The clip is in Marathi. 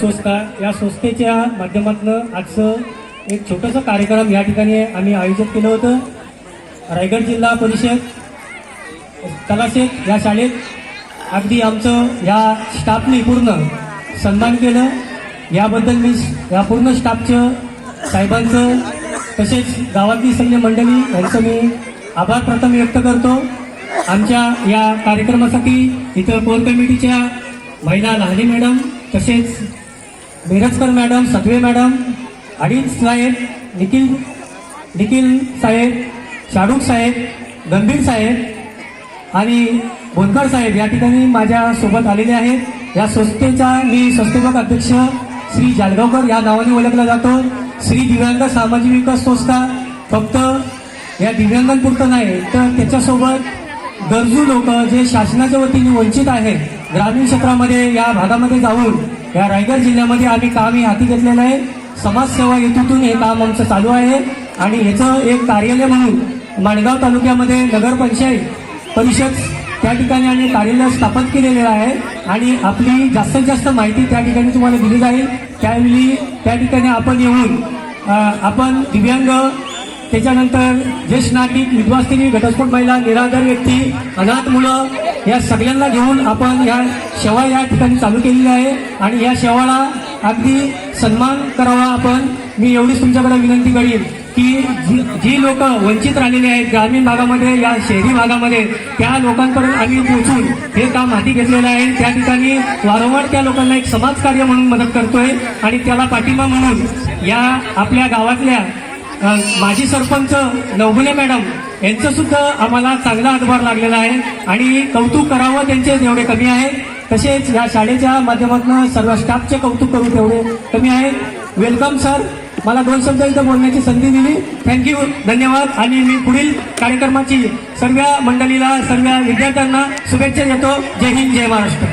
संस्था या संस्थेच्या माध्यमातून आजचं एक छोटंसं कार्यक्रम या ठिकाणी आम्ही आयोजित केलं होतं. रायगड जिल्हा परिषद कलाशेत या शाळेत अगदी आमचं या स्टाफने पूर्ण सन्मान केलं. याबद्दल मी या पूर्ण स्टाफचं साहेबांचं तसेच गावातली सगळी मंडळी यांचं मी आभार प्रथम व्यक्त करतो. आमच्या या कार्यक्रमासाठी इथं कोर कमिटीच्या महिला लहाने मॅडम तसेच मिरजकर मॅडम सत्वे मॅडम अडीन साहेब निखिल निखिल साहेब शाडूक साहेब गंभीर साहेब आणि बोनकर साहेब या ठिकाणी माझ्या सोबत आलेले आहेत. या संस्थेचा मी संस्थेपक अध्यक्ष श्री जालगावकर या नावाने ओळखला जातो. श्री दिव्यांग सामाजिक विकास संस्था. फक्त या दिव्यांगांपुरतं नाही तर त्याच्यासोबत गरजू लोक जे शासनाच्या वतीने वंचित आहेत ग्रामीण क्षेत्रामध्ये या भागामध्ये जाऊन या रायगड जिल्ह्यामध्ये आम्ही काम हे हाती घेतलेलं आहे. समाजसेवा हेतूतून हे काम आमचं चालू आहे. आणि ह्याचं एक कार्यालय म्हणून माणगाव तालुक्यामध्ये नगरपंचायत परिषद त्या ठिकाणी आम्ही कार्यालय स्थापन केलेलं आहे. आणि आपली जास्तीत जास्त माहिती त्या ठिकाणी तुम्हाला दिली जाईल. त्यावेळी त्या ठिकाणी आपण येऊन आपण दिव्यांग त्याच्यानंतर ज्येष्ठ नागरिक विधवा घटस्फोट महिला निराधार व्यक्ती अनाथ मुलं या सगळ्यांना घेऊन आपण या सेवा या ठिकाणी चालू केलेली आहे. आणि या सेवाला अगदी सन्मान करावा आपण. मी एवढीच तुमच्याकडे विनंती करीन की जी- जी लोक वंचित राहिलेली आहेत ग्रामीण भागामध्ये या शहरी भागामध्ये त्या लोकांपर्यंत आम्ही पोहोचून हे काम हाती घेतलेलं आहे. त्या ठिकाणी वारंवार त्या लोकांना एक समाजकार्य म्हणून मदत करतोय. आणि त्याला पाठिंबा म्हणून या आपल्या गावातल्या माजी सरपंच नवगुले मॅडम यांचं सुद्धा आम्हाला चांगला हातभार लागलेला आहे. आणि कौतुक करावं त्यांचे जेवढे कमी आहे तसेच या शाळेच्या माध्यमातून सर्व स्टाफचे कौतुक करू तेवढे कमी आहे. Welcome sir. मला दोन शब्द इथं बोलण्याची संधी दिली. थँक्यू धन्यवाद. आणि मी पुढील कार्यक्रमाची सर्व मंडळीला सर्व विद्यार्थ्यांना शुभेच्छा देतो. जय हिंद जय महाराष्ट्र.